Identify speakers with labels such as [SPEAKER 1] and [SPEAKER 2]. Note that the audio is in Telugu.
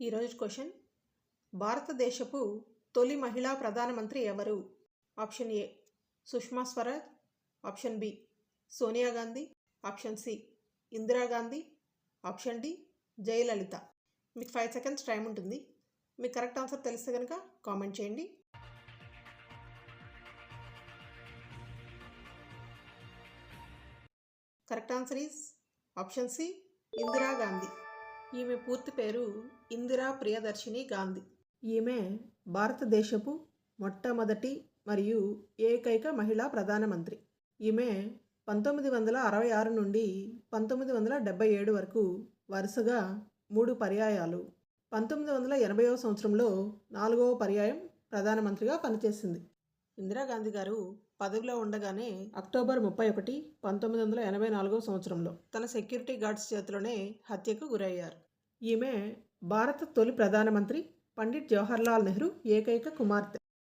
[SPEAKER 1] ఈరోజు క్వశ్చన్. భారతదేశపు తొలి మహిళా ప్రధానమంత్రి ఎవరు? Option A Sushma Swaraj. Option B Sonia Gandhi. Option C Indira Gandhi option D Jayalalithaa. మీకు ఫైవ్ సెకండ్స్ టైం ఉంటుంది. మీకు కరెక్ట్ ఆన్సర్ తెలిస్తే కనుక కామెంట్ చేయండి. Correct answer is option C Indira Gandhi ఈమె పూర్తి పేరు ఇందిరా ప్రియదర్శిని గాంధీ. ఈమె భారతదేశపు మొట్టమొదటి మరియు ఏకైక మహిళా ప్రధానమంత్రి ఈమె పంతొమ్మిది వందల అరవై ఆరు నుండి పంతొమ్మిది వందల డెబ్బై ఏడు వరకు వరుసగా మూడు పర్యాయాలు పంతొమ్మిది వందల ఎనభైవ సంవత్సరంలో నాలుగవ పర్యాయం ప్రధానమంత్రిగా పనిచేసింది. ఇందిరాగాంధీ గారు పదవిలో ఉండగానే అక్టోబర్ ముప్పై ఒకటి పంతొమ్మిది వందల ఎనభై నాలుగవ సంవత్సరంలో తన సెక్యూరిటీ గార్డ్స్ చేతిలోనే హత్యకు గురయ్యారు. ఈమె భారత తొలి ప్రధానమంత్రి పండిట్ జవహర్లాల్ నెహ్రూ ఏకైక కుమార్తె.